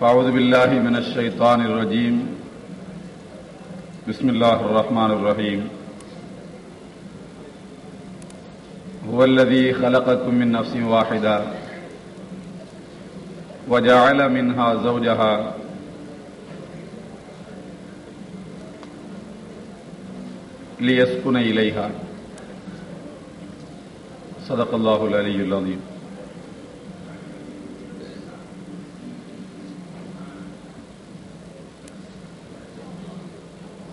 فأعوذ بالله من الشيطان الرجيم بسم الله الرحمن الرحيم هو الذي خلقكم من نفس واحدة وجعل منها زوجها ليسكن إليها صدق الله العلي العظيم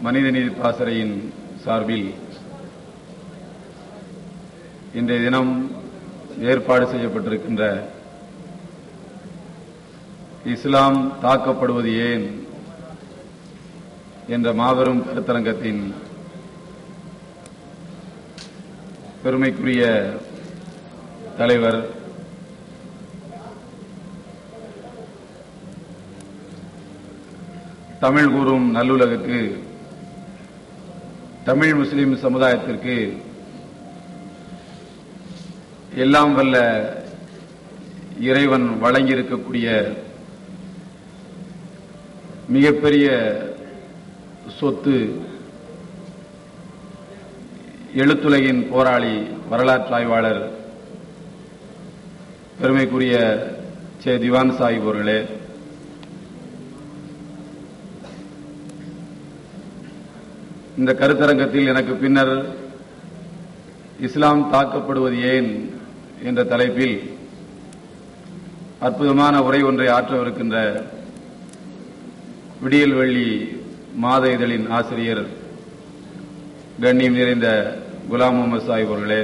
மனிதநீதி பாசறையின் சார்பில் இன்றைய தினம் ஏற்பாடு செய்யப்பட்டிருக்கின்ற இஸ்லாம் தாக்கப்படுவது ஏன் என்ற மாபெரும் கருத்தரங்கத்தின் பெருமைக்குரிய தலைவர் தமிழ் கூறும் நல்லுலகுக்கு தமிழ் முஸ்லிம் சமுதாயத்திற்கு எல்லாம் வல்ல இறைவன் வழங்கியிருக்கக்கூடிய மிகப்பெரிய சொத்து எழுத்துலகின் போராளி வரலாற்று ஆய்வாளர் பெருமைக்குரிய சே திவான் சாஹிப் அவர்களே இந்த கருத்தரங்கத்தில் எனக்கு பின்னர் இஸ்லாம் தாக்கப்படுவது ஏன் என்ற தலைப்பில் அற்புதமான உரை ஒன்றை ஆற்றவிருக்கின்ற விடியல்வள்ளி மாத இதழின் ஆசிரியர் கண்ணியம் நிறைந்த குலாம் முகமது சாஹிப் அவர்களே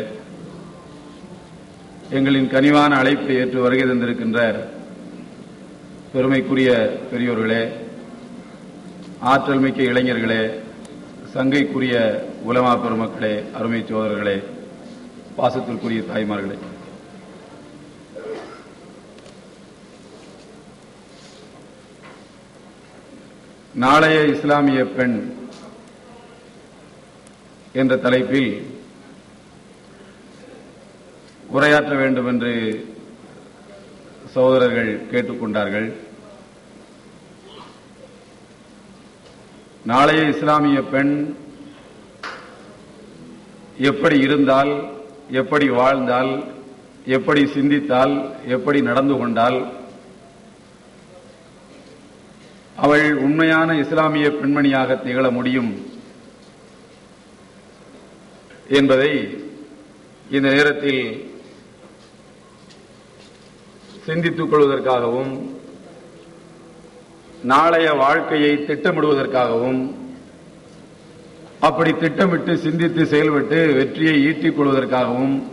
எங்களின் கனிவான அழைப்பை ஏற்று வருகை தந்திருக்கின்ற பெருமைக்குரிய பெரியோர்களே ஆற்றல் மிக்க இளைஞர்களே சங்கைக்குரிய உலமா பெருமக்களே அருமை சோதர்களே பாசத்திற்குரிய தாய்மார்களே. நாளைய இஸ்லாமிய பெண் என்ற தலைப்பில் உரையாற்ற வேண்டும் என்று சகோதரர்கள் கேட்டுக்கொண்டார்கள். நாளைய இஸ்லாமிய பெண் எப்படி இருந்தால் எப்படி வாழ்ந்தால் எப்படி சிந்தித்தால் எப்படி நடந்து கொண்டால் அவள் உண்மையான இஸ்லாமிய பெண்மணியாக திகழ முடியும் என்பதை இந்த நேரத்தில் சிந்தித்துக் கொள்வதற்காகவும் நாளைய வாழ்க்கையை திட்டமிடுவதற்காகவும் அப்படி திட்டமிட்டு சிந்தித்து செயல்பட்டு வெற்றியை ஈட்டிக் கொள்வதற்காகவும்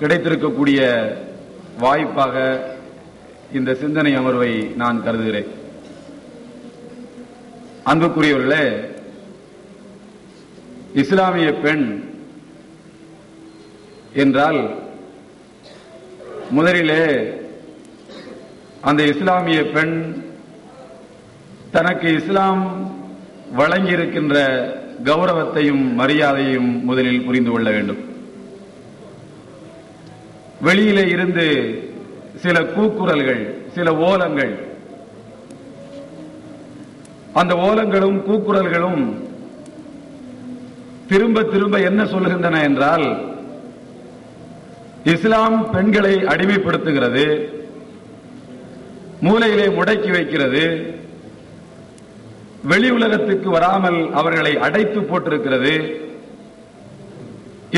கிடைத்திருக்கக்கூடிய வாய்ப்பாக இந்த சிந்தனை அமர்வை நான் கருதுகிறேன். அன்புக்குரியவர்களே இஸ்லாமிய பெண் என்றால் முதலிலே அந்த இஸ்லாமிய பெண் தனக்கு இஸ்லாம் வழங்கியிருக்கின்ற கௌரவத்தையும் மரியாதையும் முதலில் புரிந்து கொள்ள வேண்டும். வெளியிலே இருந்து சில கூக்குரல்கள் சில ஓலங்கள். அந்த ஓலங்களும் கூக்குரல்களும் திரும்ப திரும்ப என்ன சொல்லுகின்றன என்றால் இஸ்லாம் பெண்களை அடிமைப்படுத்துகிறது மூலையிலே முடக்கி வைக்கிறது வெளி உலகத்துக்கு வராமல் அவர்களை அடைத்து போட்டிருக்கிறது.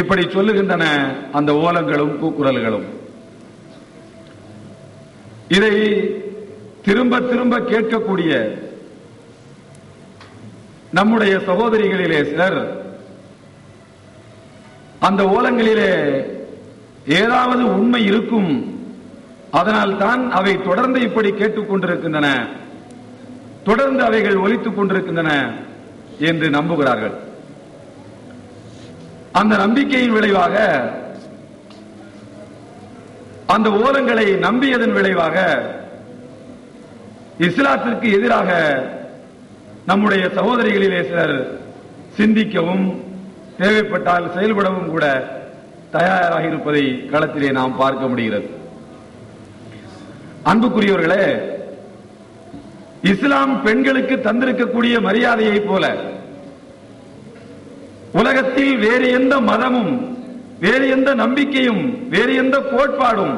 இப்படி சொல்லுகின்றன அந்த ஓலங்களும் கூக்குரல்களும். இதை திரும்ப திரும்ப கேட்கக்கூடிய நம்முடைய சகோதரிகளிலே சிலர் அந்த ஓலங்களிலே ஏதாவது உண்மை இருக்கும். அதனால் தான் அவை தொடர்ந்து இப்படி கேட்டுக்கொண்டிருக்கின்றன. தொடர்ந்து அவைகள் ஒலித்துக் கொண்டிருக்கின்றன என்று நம்புகிறார்கள். அந்த நம்பிக்கையின் விளைவாக அந்த ஓரங்களை நம்பியதன் விளைவாக இஸ்லாத்திற்கு எதிராக நம்முடைய சகோதரிகளிலே சிலர் சிந்திக்கவும் தேவைப்பட்டால் செயல்படவும் கூட தயாராக இருப்பதை களத்திலே நாம் பார்க்க முடிகிறது. அன்புக்குரியவர்களே இஸ்லாம் பெண்களுக்கு தந்திருக்கக்கூடிய மரியாதையை போல உலகத்தில் வேறு எந்த மதமும் வேறு எந்த நம்பிக்கையும் வேறு எந்த கோட்பாடும்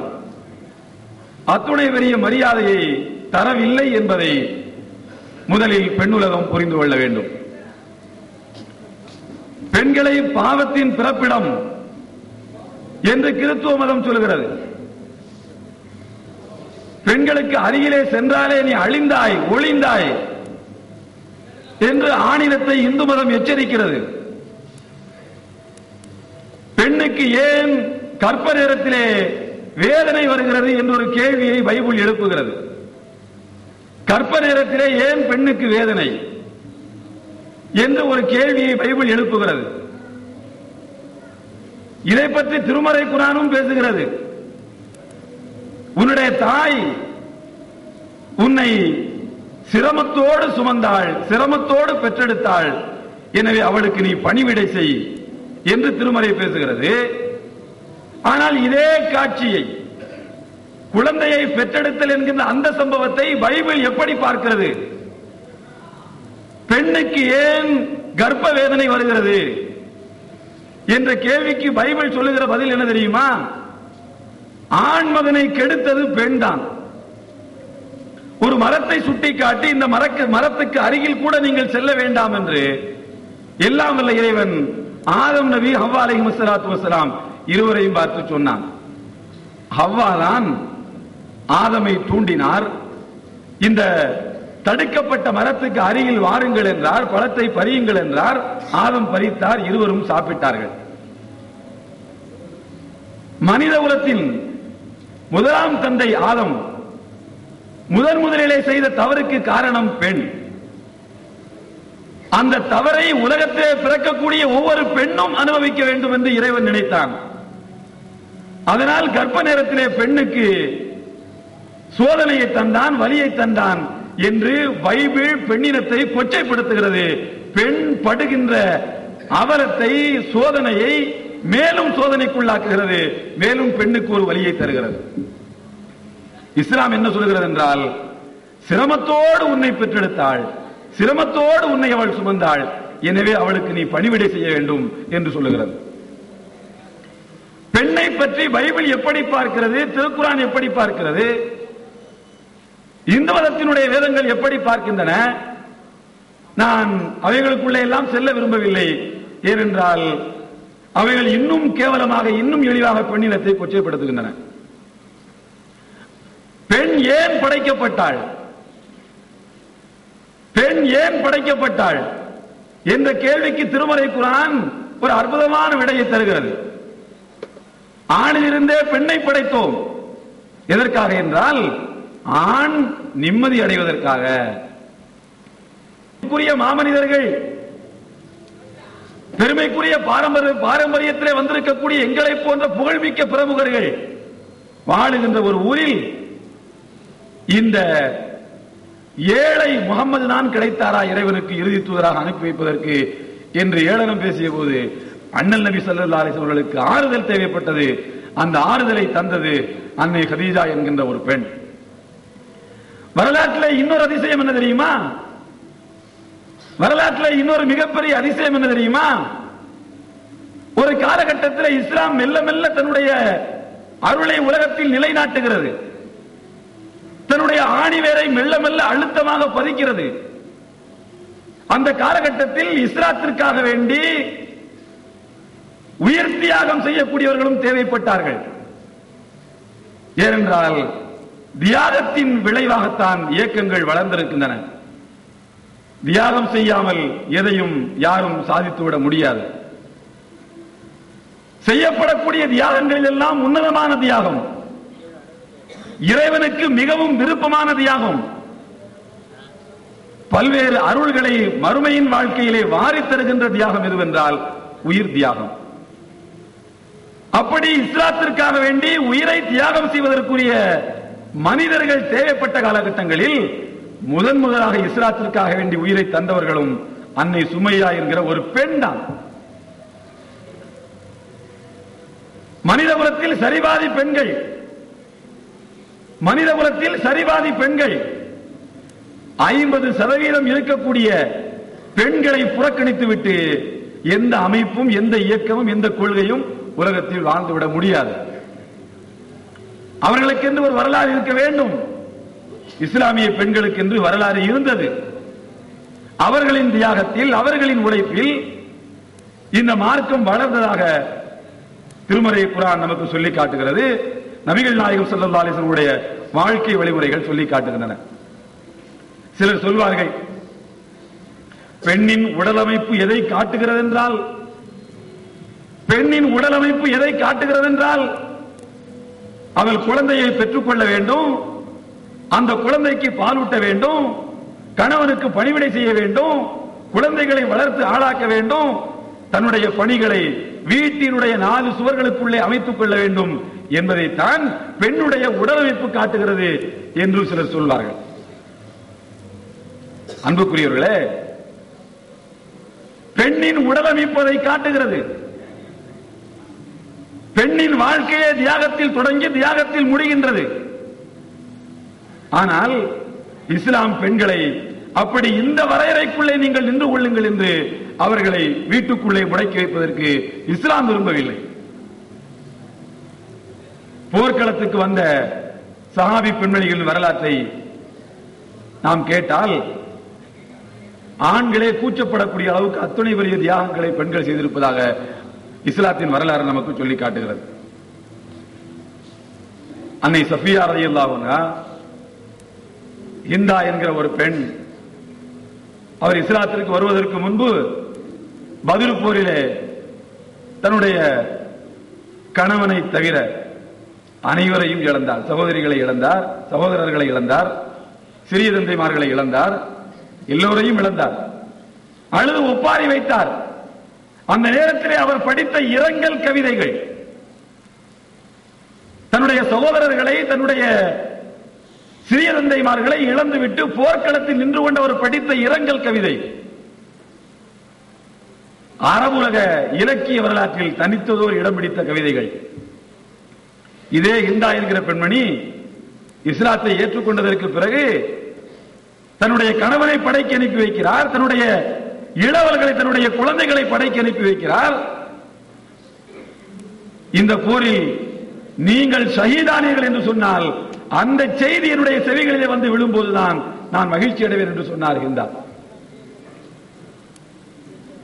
அத்துணை பெரிய மரியாதையை தரவில்லை என்பதை முதலில் பெண்ணுலகம் புரிந்து கொள்ள வேண்டும். பெண்களை பாவத்தின் பிறப்பிடம் என்று கிறித்துவ மதம் சொல்கிறது. பெண்களுக்கு அருகிலே சென்றாலே நீ அழிந்தாய் ஒளிந்தாய் என்று ஆணினத்தை இந்து மதம் எச்சரிக்கிறது. பெண்ணுக்கு ஏன் கற்ப நேரத்திலே வேதனை வருகிறது என்ற ஒரு கேள்வியை பைபிள் எழுப்புகிறது. கற்ப நேரத்திலே ஏன் பெண்ணுக்கு வேதனை என்று ஒரு கேள்வியை பைபிள் எழுப்புகிறது. இதை பற்றி திருமறை குரானும் பேசுகிறது. உன்னுடைய தாய் உன்னை சிரமத்தோடு சுமந்தாள் சிரமத்தோடு பெற்றெடுத்தாள். எனவே அவளுக்கு நீ பணிவிடை செய் என்று திருமறை பேசுகிறது. ஆனால் இதே காட்சியை குழந்தையை பெற்றெடுத்தல் என்கின்ற அந்த சம்பவத்தை பைபிள் எப்படி பார்க்கிறது? பெண்ணுக்கு ஏன் கர்ப்ப வேதனை வருகிறது? என்ற கேள்விக்கு பைபிள் சொல்லுகிற பதில் என்ன தெரியுமா? ஆண் மகனை கெடுத்தது பெண் தான். ஒரு மரத்தை சுட்டி காட்டி இந்த மரக்கு மரத்துக்கு அருகில் கூட நீங்கள் செல்ல வேண்டாம் என்று எல்லாம் வல்ல இறைவன் ஆதம் நபி ஹவ்வா அலி முசலாத்து வசலாம் இருவரையும் பார்த்து சொன்னான். ஹவ்வா தான் ஆதமை தூண்டினார். இந்த தடுக்கப்பட்ட மரத்துக்கு அருகில் வாருங்கள் என்றார் பழத்தை பறியுங்கள் என்றார் ஆதம் பறித்தார் இருவரும் சாப்பிட்டார்கள். மனித குலத்தின் முதலாம் தந்தை ஆதம் முதன் முதலிலே செய்த தவறுக்கு காரணம் பெண். அந்த தவறை உலகத்திலே பிறக்கக்கூடிய ஒவ்வொரு பெண்ணும் அனுபவிக்க வேண்டும் என்று இறைவன் நினைத்தான். அதனால் கர்ப்ப நேரத்திலே பெண்ணுக்கு சோதனையை தந்தான் வலியை தந்தான் என்று பைபிள் பெண்ணினத்தை கொச்சைப்படுத்துகிறது. பெண் படுகின்ற அவலத்தை சோதனையை மேலும் சோதனைக்குள்ளாக்குகிறது மேலும் பெண்ணுக்கு ஒரு வழியை தருகிறது. இஸ்லாம் என்ன சொல்கிறது என்றால் சிரமத்தோடு உன்னை பெற்றெடுத்தாள் சிரமத்தோடு உன்னை அவள் சுமந்தாள் எனவே அவளுக்கு நீ பணிவிடை செய்ய வேண்டும் என்று சொல்லுகிறது. பெண்ணை பற்றி பைபிள் எப்படி பார்க்கிறது திருக்குரான் எப்படி பார்க்கிறது இந்து மதத்தினுடைய வேதங்கள் எப்படி பார்க்கின்றன நான் அவைகளுக்குள்ளே எல்லாம் செல்ல விரும்பவில்லை. ஏனென்றால் அவைகள் இன்னும் கேவலமாக இன்னும் எளிவாக பெண்ணினத்தை கொச்சைப்படுத்துகின்றன. பெண் ஏன் படைக்கப்பட்டாள்? பெண் ஏன் படைக்கப்பட்டாள்? என்ற கேள்விக்கு திருமலை குரான் ஒரு அற்புதமான விடையை தருகிறது. ஆணிலிருந்தே பெண்ணை படைத்தோம். எதற்காக என்றால் ஆண் நிம்மதி அடைவதற்காக. மாமனிதர்கள் பெருமைக்குரிய பாரம்பரிய பாரம்பரியத்திலே வந்திருக்கக்கூடிய எங்களை போன்ற புகழ்மிக்க பிரமுகர்கள் வாழுகின்ற ஒரு ஊரில் இந்த ஏழை முகமது நான் கிடைத்தாரா இறைவனுக்கு இறுதி தூதராக அனுப்பி வைப்பதற்கு என்று ஏளனம் பேசிய போது அண்ணல் நபி சல்லா அலிஸ் அவர்களுக்கு ஆறுதல் தேவைப்பட்டது. அந்த ஆறுதலை தந்தது அன்னை ஹதீஜா என்கின்ற ஒரு பெண். வரலாற்றில் இன்னொரு அதிசயம் என்ன தெரியுமா? வரலாற்றில் இன்னொரு மிகப்பெரிய அதிசயம் என்ன தெரியுமா? ஒரு காலகட்டத்தில் இஸ்லாம் மெல்ல மெல்ல தன்னுடைய அருளை உலகத்தில் நிலைநாட்டுகிறது. தன்னுடைய ஆணிவேரை மெல்ல மெல்ல அழுத்தமாக பதிக்கிறது. அந்த காலகட்டத்தில் இஸ்லாத்திற்காக வேண்டி உயிர் தியாகம் செய்யக்கூடியவர்களும் தேவைப்பட்டார்கள். ஏனென்றால் தியாகத்தின் விளைவாகத்தான் இயக்கங்கள் வளர்ந்திருக்கின்றன. தியாகம் செய்யாமல் எதையும் யாரும் சாதித்துவிட முடியாது. செய்யப்படக்கூடிய தியாகங்களில் எல்லாம் உன்னதமான தியாகம். இறைவனுக்கு மிகவும் விருப்பமான தியாகம். பல்வேறு அருள்களை மறுமையின் வாழ்க்கையிலே வாரி தருகின்ற தியாகம் எதுவென்றால் உயிர் தியாகம். அப்படி இஸ்லாத்திற்காக வேண்டி உயிரை தியாகம் செய்வதற்குரிய மனிதர்கள் தேவைப்பட்ட காலகட்டங்களில் முதன் முதலாக இஸ்ராத்திற்காக வேண்டி உயிரை தந்தவர்களும் அன்னை சுமையா என்கிற ஒரு பெண் தான் மனிதபுரத்தில் சரிவாதி பெண்கள். மனிதபுரத்தில் சரிபாதி பெண்கள். ஐம்பது சதவீதம் இருக்கக்கூடிய பெண்களை புறக்கணித்து விட்டு எந்த அமைப்பும் எந்த இயக்கமும் எந்த கொள்கையும் உலகத்தில் வாழ்ந்துவிட முடியாது. அவர்களுக்கென்று ஒரு வரலாறு இருக்க வேண்டும். இஸ்லாமிய பெண்களுக்கு என்று வரலாறு இருந்தது. அவர்களின் தியாகத்தில் அவர்களின் உழைப்பில் இந்த மார்க்கம் வளர்ந்ததாக திருமறை குரான் நமக்கு சொல்லி காட்டுகிறது. நபிகள் நாயகம் ஸல்லல்லாஹு வாழ்க்கை வழிமுறைகள் சொல்லி காட்டுகின்றன. சிலர் சொல்வார்கள் பெண்ணின் உடலமைப்பு எதை காட்டுகிறது என்றால் பெண்ணின் உடலமைப்பு எதை காட்டுகிறது என்றால் அவள் குழந்தையை பெற்றுக்கொள்ள வேண்டும். அந்த குழந்தைக்கு பாலூட்ட வேண்டும் கணவனுக்கு பணிவிடை செய்ய வேண்டும் குழந்தைகளை வளர்த்து ஆளாக்க வேண்டும் தன்னுடைய பணிகளை வீட்டினுடைய நாலு சுவர்களுக்குள்ளே அமைத்துக் கொள்ள வேண்டும் என்பதைத்தான் பெண்ணுடைய உடலமைப்பு காட்டுகிறது என்று சிலர் சொல்வார்கள். அன்புக்குரியவர்களே பெண்ணின் உடலமைப்பதை காட்டுகிறது. பெண்ணின் வாழ்க்கையே தியாகத்தில் தொடங்கி தியாகத்தில் முடிகின்றது. ஆனால் இஸ்லாம் பெண்களை அப்படி இந்த வரையறைக்குள்ளே நீங்கள் நின்று கொள்ளுங்கள் என்று அவர்களை வீட்டுக்குள்ளே முடக்கி வைப்பதற்கு இஸ்லாம் விரும்பவில்லை. போர்க்களத்துக்கு வந்த சஹாபி பெண்மணிகளின் வரலாற்றை நாம் கேட்டால் ஆண்களே கூச்சப்படக்கூடிய அளவுக்கு அத்துணை பெரிய தியாகங்களை பெண்கள் செய்திருப்பதாக இஸ்லாத்தின் வரலாறு நமக்கு சொல்லி காட்டுகிறது. அன்னை சஃபியா ரலியல்லாஹு இந்தா என்கிற ஒரு பெண் அவர் இஸ்லாத்திற்கு வருவதற்கு முன்பு பதில் போரிலே தன்னுடைய கணவனை தவிர அனைவரையும் இழந்தார். சகோதரிகளை இழந்தார் சகோதரர்களை இழந்தார் சிறிய தந்தைமார்களை இழந்தார் எல்லோரையும் இழந்தார். அழுது ஒப்பாரி வைத்தார். அந்த நேரத்திலே அவர் படித்த இரங்கல் கவிதைகள் தன்னுடைய சகோதரர்களை தன்னுடைய சிறிய தந்தைமார்களை இழந்துவிட்டு போர்க்களத்தில் நின்று கொண்டு அவர் படித்த இரங்கல் கவிதை. அரபுலக இலக்கிய வரலாற்றில் தனித்ததோர் இடம் பிடித்த கவிதைகள். இதே இந்தா என்கிற பெண்மணி இஸ்லாத்தை ஏற்றுக்கொண்டதற்கு பிறகு தன்னுடைய கணவனை படைக்கு அனுப்பி வைக்கிறார் தன்னுடைய இளவல்களை தன்னுடைய குழந்தைகளை படைக்கு அனுப்பி வைக்கிறார். இந்த போரில் நீங்கள் ஷஹீதானீர்கள் என்று சொன்னால் அந்த செய்தி என்னுடைய செவிகளிலே வந்து விழும்போதுதான் நான் மகிழ்ச்சி அடைவேன் என்று சொன்னார்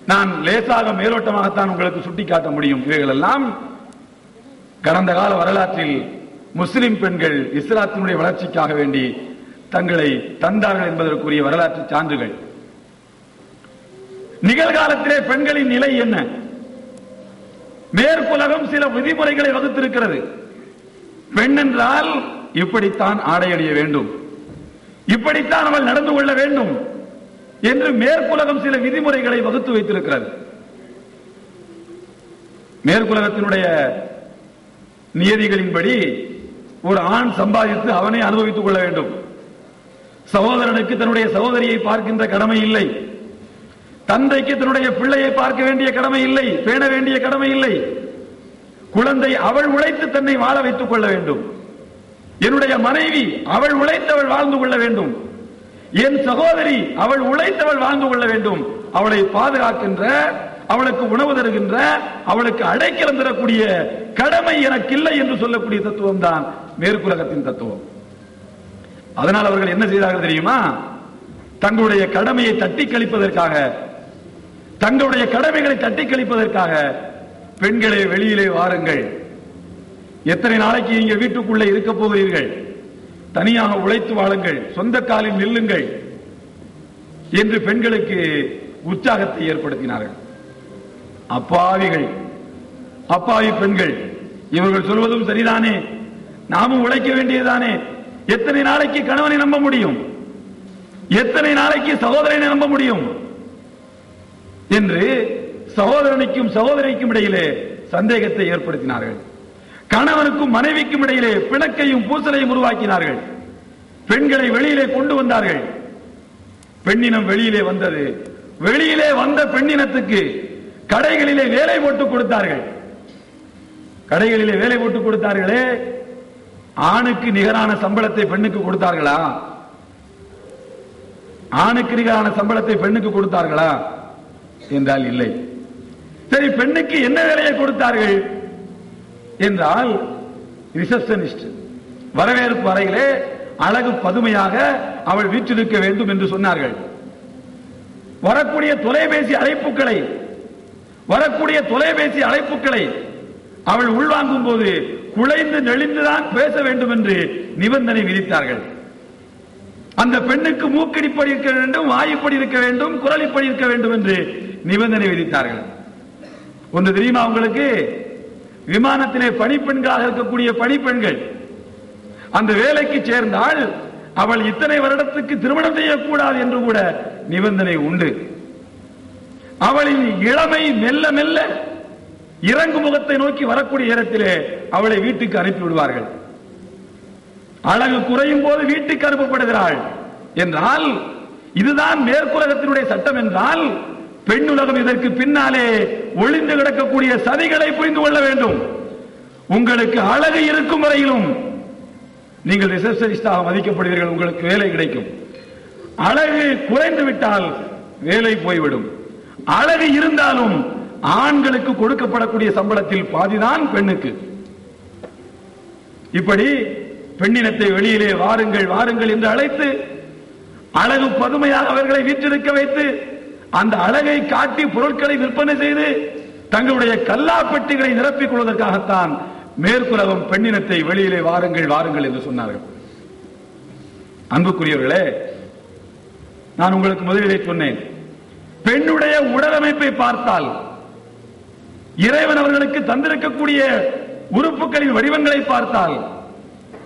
நான் லேசாக மேலோட்டமாகத்தான் உங்களுக்கு சுட்டிக்காட்ட முடியும். இவைகளெல்லாம் கடந்த கால வரலாற்றில் முஸ்லிம் பெண்கள் இஸ்லாத்தினுடைய வளர்ச்சிக்காக வேண்டி தங்களை தந்தார்கள் என்பதற்குரிய வரலாற்று சான்றுகள். நிகழ்காலத்திலே பெண்களின் நிலை என்ன? மேற்குலகம் சில விதிமுறைகளை வகுத்திருக்கிறது. பெண் என்றால் இப்படித்தான் ஆடை அடைய வேண்டும். இப்படித்தான் அவள் நடந்து கொள்ள வேண்டும். என்று மேற்குலகம் சில விதிமுறைகளை வகுத்து வைத்திருக்கிறது. மேற்குலகத்தினுடைய நியதிகளின்படி ஒரு ஆண் சம்பாதித்து அவனை அனுபவித்துக் கொள்ள வேண்டும். சகோதரனுக்கு தன்னுடைய சகோதரியை பார்க்கின்ற கடமை இல்லை. தந்தைக்கு தன்னுடைய பிள்ளையை பார்க்க வேண்டிய கடமை இல்லை பேண வேண்டிய கடமை இல்லை. குழந்தை அவள் உழைத்து தன்னை வாழ வைத்துக் கொள்ள வேண்டும். என்னுடைய மனைவி அவள் உழைத்தவள் வாழ்ந்து கொள்ள வேண்டும். என் சகோதரி அவள் உழைத்தவள் வாழ்ந்து கொள்ள வேண்டும். அவளை பாதுகாக்கின்ற அவளுக்கு உணவு தருகின்ற அவளுக்கு அடைக்கலம் தரக்கூடிய கடமை எனக்கு இல்லை என்று சொல்லக்கூடிய தத்துவம் தான் மேற்குலகத்தின் தத்துவம். அதனால் அவர்கள் என்ன செய்தார்கள் தெரியுமா? தங்களுடைய கடமையை தட்டி கழிப்பதற்காக தங்களுடைய கடமைகளை தட்டி கழிப்பதற்காக பெண்களை வெளியிலே வாருங்கள். எத்தனை நாளைக்கு நீங்க வீட்டுக்குள்ளே இருக்க போகிறீர்கள்? தனியாக உழைத்து வாழுங்கள் சொந்த காலில் நில்லுங்கள் என்று பெண்களுக்கு உற்சாகத்தை ஏற்படுத்தினார்கள். அப்பாவிகள் அப்பாவி பெண்கள் இவர்கள் சொல்வதும் சரிதானே? நாமும் உழைக்க வேண்டியதுதானே? எத்தனை நாளைக்கு கணவனை நம்ப முடியும்? எத்தனை நாளைக்கு சகோதரனை நம்ப முடியும்? என்று சகோதரனுக்கும் சகோதரிக்கும் இடையிலே சந்தேகத்தை ஏற்படுத்தினார்கள். கணவனுக்கும் மனைவிக்கும் இடையிலே பிணக்கையும் பூசலையும் உருவாக்கினார்கள். பெண்களை வெளியிலே கொண்டு வந்தார்கள். பெண்ணினம் வெளியிலே வந்தது. வெளியிலே வந்த பெண்ணினத்துக்கு கடைகளிலே வேலை போட்டு கொடுத்தார்கள். கடைகளிலே வேலை போட்டு கொடுத்தார்களே. ஆணுக்கு நிகரான சம்பளத்தை பெண்ணுக்கு கொடுத்தார்களா? ஆணுக்கு நிகரான சம்பளத்தை பெண்ணுக்கு கொடுத்தார்களா? என்றால் இல்லை. சரி பெண்ணுக்கு என்ன வேலையை கொடுத்தார்கள்? என்றால் ரிசப்ஷனிஸ்ட் வரவேற்பு அறையிலே அழகு பதுமையாக அவள் வீற்றிருக்க வேண்டும் என்று சொன்னார்கள். வரக்கூடிய தொலைபேசி அழைப்புகளை வரக்கூடிய தொலைபேசி அழைப்புகளை அவள் உள்வாங்கும் போது குலைந்து நெளிந்துதான் பேச வேண்டும் என்று நிபந்தனை விதித்தார்கள். அந்த பெண்ணுக்கு மூக்கடிப்படி இருக்க வேண்டும் வாயுப்படி இருக்க வேண்டும் குரலிப்படி இருக்க வேண்டும் என்று நிபந்தனை விதித்தார்கள். ஒன்று தெரியுமா உங்களுக்கு? விமானத்திலே பணிப்பெண்களாக இருக்கக்கூடிய பணிப்பெண்கள். அந்த வேலைக்கு சேர்ந்தால் அவள் இத்தனை வருடத்துக்கு திருமணம் செய்யக்கூடாது என்று கூட நிபந்தனை உண்டு. அவளின் இளமை மெல்ல மெல்ல இறங்கு முகத்தை நோக்கி வரக்கூடிய இடத்திலே அவளை வீட்டுக்கு அனுப்பி விடுவார்கள் அழகு குறையும் போது வீட்டுக்கு அனுப்பப்படுகிறாள். என்றால் இதுதான் மேற்குலகத்தினுடைய சட்டம் என்றால் பெண்ணுலகம் இதற்கு பின்னாலே ஒளிந்து கிடக்கக்கூடிய சதிகளை புரிந்து கொள்ள வேண்டும். உங்களுக்கு அழகு இருக்கும் வரையிலும் நீங்கள் ரிசப்ஷனிஸ்டாக மதிக்கப்படுவீர்கள் உங்களுக்கு வேலை கிடைக்கும். அழகு குறைந்து விட்டால் வேலை போய்விடும். அழகு இருந்தாலும் ஆண்களுக்கு கொடுக்கப்படக்கூடிய சம்பளத்தில் பாதிதான் பெண்ணுக்கு. இப்படி பெண்ணினத்தை வெளியிலே வாருங்கள் வாருங்கள் என்று அழைத்து அழகு பதுமையாக அவர்களை வீற்றிருக்க வைத்து அந்த அழகை காட்டி பொருட்களை விற்பனை செய்து தங்களுடைய கல்லா பெட்டிகளை நிரப்பிக் கொள்வதற்காகத்தான் மேற்குலகம் பெண்ணினத்தை வெளியிலே வாருங்கள் வாருங்கள் என்று சொன்னார்கள். அன்புக்குரியவர்களே நான் உங்களுக்கு முதலிலே சொன்னேன். பெண்ணுடைய உடலமைப்பை பார்த்தால் இறைவன் அவர்களுக்கு தந்திருக்கக்கூடிய உறுப்புகளின் வடிவங்களை பார்த்தால்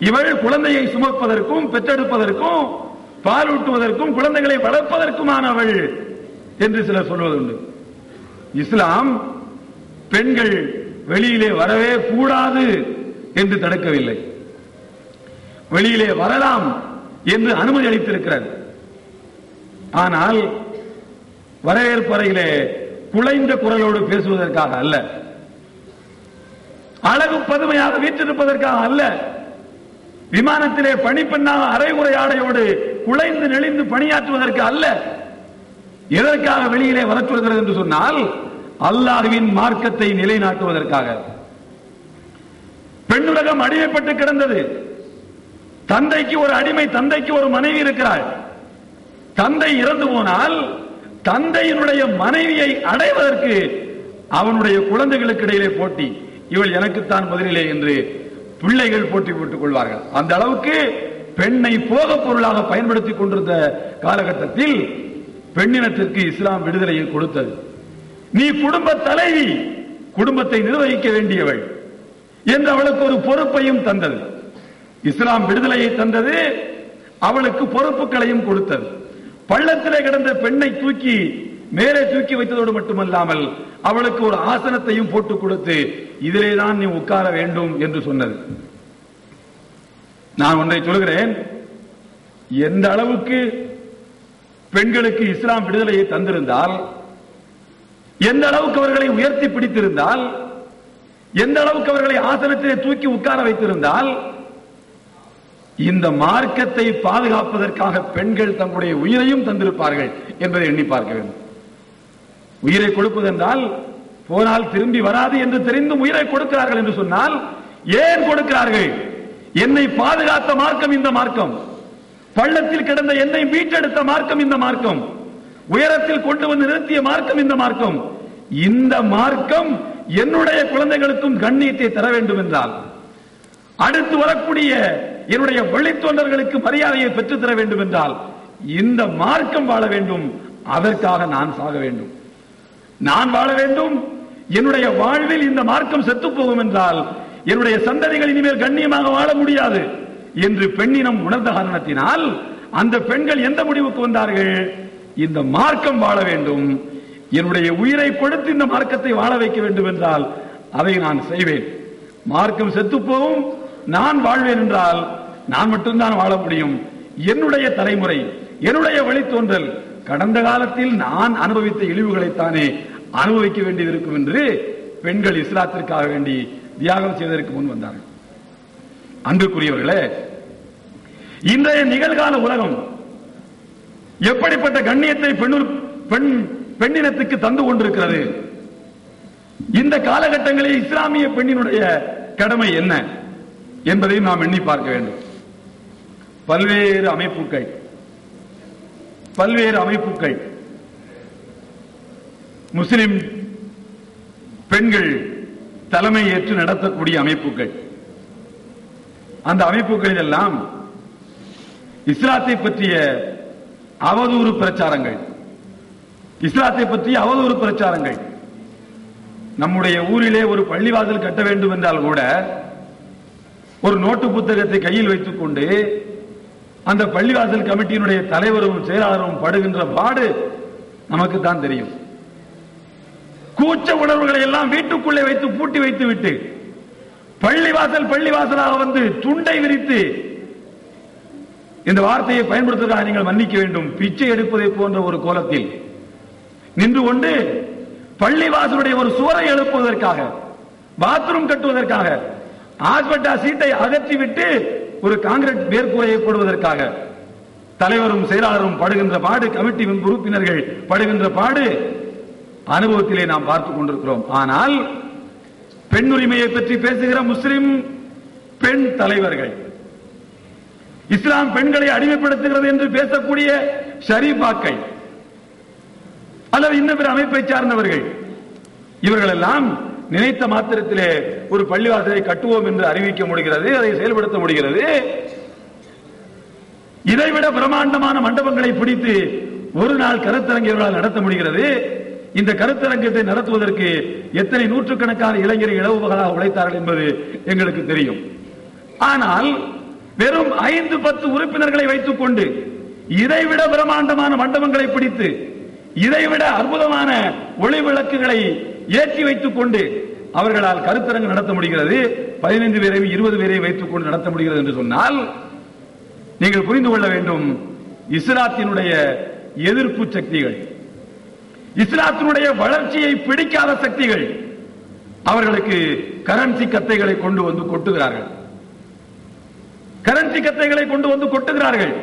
இவள் குழந்தையை சுமப்பதற்கும் பெற்றெடுப்பதற்கும் பாலூட்டுவதற்கும் குழந்தைகளை வளர்ப்பதற்குமானவள் என்று சிலர் சொல்வதுண்டு. இஸ்லாம் பெண்கள் வெளியிலே வரவே கூடாது என்று தடுக்கவில்லை. வெளியிலே வரலாம் என்று அனுமதி அளித்திருக்கிறது. ஆனால் வரவேற்பறையிலே குலைந்த குரலோடு பேசுவதற்காக அல்ல. அழகு பதுமையாக வீற்றிருப்பதற்காக அல்ல. விமானத்திலே பணிப்பெண்ணாக அரைகுறை ஆடையோடு குலைந்து நெளிந்து பணியாற்றுவதற்கு அல்ல. எதற்காக வெளியிலே வரச் சொல்கிறது என்று சொன்னால் அல்லாஹுவின் மார்க்கத்தை நிலைநாட்டுவதற்காக. பெண்ணுலகம் அடிமைப்பட்டு கிடந்தது. தந்தைக்கு ஒரு அடிமை தந்தைக்கு ஒரு மனைவி இருக்கிறாள். தந்தை இறந்து போனால் தந்தையினுடைய மனைவியை அடைவதற்கு அவனுடைய குழந்தைகளுக்கு இடையிலே போட்டி. இவள் எனக்குத்தான் முதலிலே என்று பிள்ளைகள் போட்டி போட்டுக் கொள்வார்கள். அந்த அளவுக்கு பெண்ணை போக பொருளாக பயன்படுத்திக் கொண்டிருந்த காலகட்டத்தில் பெண்ணினத்திற்கு இஸ்லாம் விடுதலையை கொடுத்தது. நீ குடும்ப தலைவி குடும்பத்தை நிர்வகிக்க வேண்டியவள் என்று அவளுக்கு ஒரு பொறுப்பையும் தந்தது. இஸ்லாம் விடுதலையை தந்தது அவளுக்கு பொறுப்புகளையும் கொடுத்தது. பள்ளத்திலே கிடந்த பெண்ணை தூக்கி மேலே தூக்கி வைத்ததோடு மட்டுமல்லாமல் அவளுக்கு ஒரு ஆசனத்தையும் போட்டு கொடுத்து இதிலே தான் நீ உட்கார வேண்டும் என்று சொன்னது. நான் ஒன்றை சொல்கிறேன் எந்த அளவுக்கு பெண்களுக்கு இஸ்லாம் விடுதலையை தந்திருந்தால் எந்த அளவுக்கு அவர்களை உயர்த்தி பிடித்திருந்தால் எந்த அளவுக்கு அவர்களை ஆசனத்திலே தூக்கி உட்கார வைத்திருந்தால் இந்த மார்க்கத்தை பாதுகாப்பதற்காக பெண்கள் தங்களுடைய உயிரையும் தந்திருப்பார்கள் என்பதை எண்ணி பார்க்க வேண்டும். உயிரை கொடுப்பதென்றால் போனால் திரும்பி வராது என்று தெரிந்தும் உயிரை கொடுக்கிறார்கள் என்று சொன்னால் ஏன் கொடுக்கிறார்கள்? என்னை பாதுகாத்த மார்க்கம் இந்த மார்க்கம். பள்ளத்தில் கிடந்த என்னை மீட்டெடுத்த மார்க்கம் இந்த மார்க்கம். உயரத்தில் கொண்டு வந்து நிறுத்திய மார்க்கம் இந்த மார்க்கம். இந்த மார்க்கம் என்னுடைய குழந்தைகளுக்கும் கண்ணியத்தை தர வேண்டும் என்றால் அடுத்து வரக்கூடிய என்னுடைய வழித்தொண்டர்களுக்கு மரியாதையை பெற்று தர வேண்டும் என்றால் இந்த மார்க்கம் வாழ வேண்டும். அதற்காக நான் சாக வேண்டும். நான் வாழ வேண்டும். என்னுடைய வாழ்வில் இந்த மார்க்கம் செத்து போகும் என்றால் என்னுடைய சந்ததிகள் இனிமேல் கண்ணியமாக வாழ முடியாது. என்று பெண்ணினம் உணர்ந்த காரணத்தினால் அந்த பெண்கள் எந்த முடிவுக்கு வந்தார்கள்? இந்த மார்க்கம் வாழ வேண்டும். என்னுடைய உயிரை கொடுத்து இந்த மார்க்கத்தை வாழ வைக்க வேண்டும் என்றால் அதை நான் செய்வேன். மார்க்கம் செத்துப்போவும் நான் வாழ்வேன் என்றால் நான் மட்டும்தான் வாழ முடியும். என்னுடைய தலைமுறை என்னுடைய வழித்தோன்றல் கடந்த காலத்தில் நான் அனுபவித்த இழிவுகளைத்தானே அனுபவிக்க வேண்டியது இருக்கும் என்று பெண்கள் இஸ்லாத்திற்காக வேண்டி தியாகம் செய்வதற்கு முன் வந்தார்கள். அன்புக்குரியவர்களே இன்றைய நிகழ்கால உலகம் எப்படிப்பட்ட கண்ணியத்தை பெண்ணு பெண் பெண்ணினத்துக்கு தந்து கொண்டிருக்கிறது? இந்த காலகட்டங்களில் இஸ்லாமிய பெண்ணினுடைய கடமை என்ன என்பதையும் நாம் எண்ணி பார்க்க வேண்டும். பல்வேறு அமைப்புகள் பல்வேறு அமைப்புகள். முஸ்லிம் பெண்கள் தலைமை ஏற்று நடத்தக்கூடிய அமைப்புகள். அந்த அமைப்புகளில் எல்லாம் இஸ்லாத்தை பற்றிய அவதூறு பிரச்சாரங்கள். இஸ்லாத்தை பற்றிய அவதூறு பிரச்சாரங்கள். நம்முடைய ஊரிலே ஒரு பள்ளிவாசல் கட்ட வேண்டும் என்றால் கூட ஒரு நோட்டு புத்தகத்தை கையில் வைத்துக் கொண்டு அந்த பள்ளிவாசல் கமிட்டியினுடைய தலைவரும் செயலாளரும் படுகின்ற பாடு நமக்கு தான் தெரியும். கூச்ச உணர்வுகளை எல்லாம் வீட்டுக்குள்ளே வைத்து பூட்டி வைத்து விட்டு பள்ளிவாசல் பள்ளிவாசலாக வந்து துண்டை விரித்து இந்த வார்த்தையை பயன்படுத்துவதாக நீங்கள் மன்னிக்க வேண்டும். பிச்சை எடுப்பதை போன்ற ஒரு கோலத்தில் நின்று கொண்டு பள்ளிவாசலுடைய ஒரு சுவரை எழுப்புவதற்காக பாத்ரூம் கட்டுவதற்காக ஆஸ்பட்டா சீட்டை அகற்றிவிட்டு ஒரு காங்கிரட் மேற்கூரையை போடுவதற்காக தலைவரும் செயலாளரும் படுகின்ற பாடு கமிட்டி உறுப்பினர்கள் படுகின்ற பாடு அனுபவத்திலே நாம் பார்த்துக் கொண்டிருக்கிறோம். ஆனால் பெண் உரிமையை பற்றி பேசுகிற முஸ்லிம் பெண் தலைவர்கள். இஸ்லாம் பெண்களை அடிமைப்படுத்துகிறது என்று பேசக்கூடிய ஷரீபாக்கள் அல்லது இன்னும் பிற அமைப்பை சார்ந்தவர்கள் இவர்கள் எல்லாம் நினைத்த மாத்திரத்திலே ஒரு பள்ளிவாசலை கட்டுவோம் என்று அறிவிக்க முடிகிறது அதை செயல்படுத்த முடிகிறது. இதைவிட பிரம்மாண்டமான மண்டபங்களை பிடித்து ஒரு நாள் கருத்தரங்கியவர்களால் நடத்த முடிகிறது. இந்த கருத்தரங்கத்தை நடத்துவதற்கு எத்தனை நூற்றுக்கணக்கான இளைஞர் இளவுகளாக உழைத்தார்கள் என்பது எங்களுக்கு தெரியும். ஆனால் வெறும் ஐந்து பத்து உறுப்பினர்களை வைத்துக் கொண்டு இதைவிட பிரம்மாண்டமான மண்டபங்களை பிடித்து இதைவிட அற்புதமான ஒளி விளக்குகளை ஏற்றி வைத்துக் கொண்டு அவர்களால் கருத்தரங்கு நடத்த முடிகிறது. பதினைந்து பேரையும் இருபது பேரையும் வைத்துக் கொண்டு நடத்த முடிகிறது என்று சொன்னால் நீங்கள் புரிந்து கொள்ள வேண்டும் இஸ்லாத்தினுடைய எதிர்ப்பு சக்திகள் இஸ்லாத்தினுடைய வளர்ச்சியை பிடிக்காத சக்திகள் அவர்களுக்கு கரன்சி கத்தைகளை கொண்டு வந்து கொட்டுகிறார்கள். கரன்சி கத்தைகளை கொண்டு வந்து கொட்டுகிறார்கள்.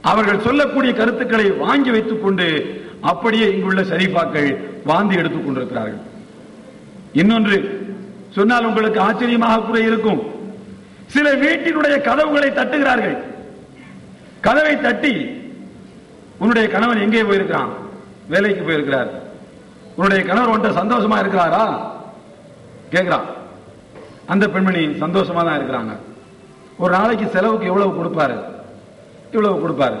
அவர்கள் சொல்லக்கூடிய கருத்துக்களை வாங்கி வைத்துக் கொண்டு அப்படியே இங்குள்ள ஷரீஃபாக்கள் வாந்தி எடுத்துக் கொண்டிருக்கிறார்கள். இன்னொன்று சொன்னால் உங்களுக்கு ஆச்சரியமாக கூட இருக்கும். சில வீட்டினுடைய கதவுகளை தட்டுகிறார்கள். கதவை தட்டி உன்னுடைய கணவன் எங்கே போயிருக்கிறான்? வேலைக்கு போயிருக்கிறார். உன்னுடைய கணவர் உன்ட்ட சந்தோஷமா இருக்கிறாரா? கேட்கிறான் அந்த பெண்மணி சந்தோஷமா தான் இருக்கிறாங்க. ஒரு நாளைக்கு செலவுக்கு எவ்வளவு கொடுப்பாரு? இவ்வளவு கொடுப்பாரு.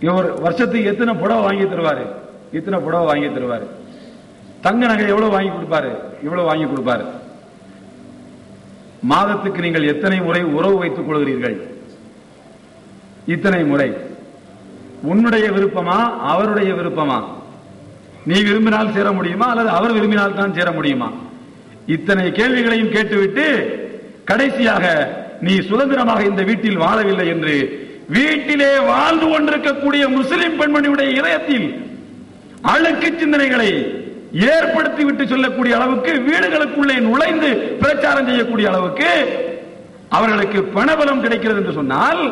இவர் வருஷத்துக்கு எத்தனை புடவை வாங்கி தருவாரு? இத்தனை புடவை வாங்கி தருவாரு. தங்க நகை எவ்வளவு வாங்கி கொடுப்பாரு? இவ்வளவு வாங்கி கொடுப்பாரு. மாதத்துக்கு நீங்கள் எத்தனை முறை உறவு வைத்துக் கொள்கிறீர்கள்? இத்தனை முறை. உன்னுடைய விருப்பமா அவருடைய விருப்பமா? நீ விரும்பினால் சேர முடியுமா அல்லது அவர் விரும்பினால் தான் சேர முடியுமா? இத்தனை கேள்விகளையும் கேட்டுவிட்டு கடைசியாக நீ சுதந்திரமாக இந்த வீட்டில் வாழவில்லை என்று வீட்டிலே வாழ்ந்து கொண்டிருக்கக்கூடிய முஸ்லிம் பெண்மணியுடைய இதயத்தில் அழுக்கு சிந்தனைகளை ஏற்படுத்தி விட்டு சொல்லக்கூடிய அளவுக்கு வீடுகளுக்குள்ளே நுழைந்து பிரச்சாரம் செய்யக்கூடிய அளவுக்கு அவர்களுக்கு பணபலம் கிடைக்கிறது என்று சொன்னால்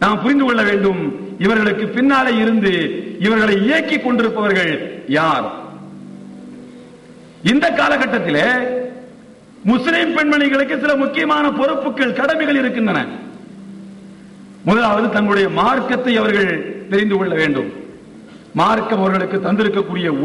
நாம் புரிந்து கொள்ள வேண்டும். இவர்களுக்கு பின்னாலே இருந்து இவர்களை இயக்கிக் கொண்டிருப்பவர்கள் யார்? இந்த காலகட்டத்தில் முஸ்லிம் பெண்மணிகளுக்கு சில முக்கியமான பொறுப்புகள் கடமைகள் இருக்கின்றன. முதலாவது தங்களுடைய மார்க்கத்தை அவர்கள் தெரிந்து கொள்ள வேண்டும். மார்க்கம் அவர்களுக்கு தந்திருக்கக்கூடிய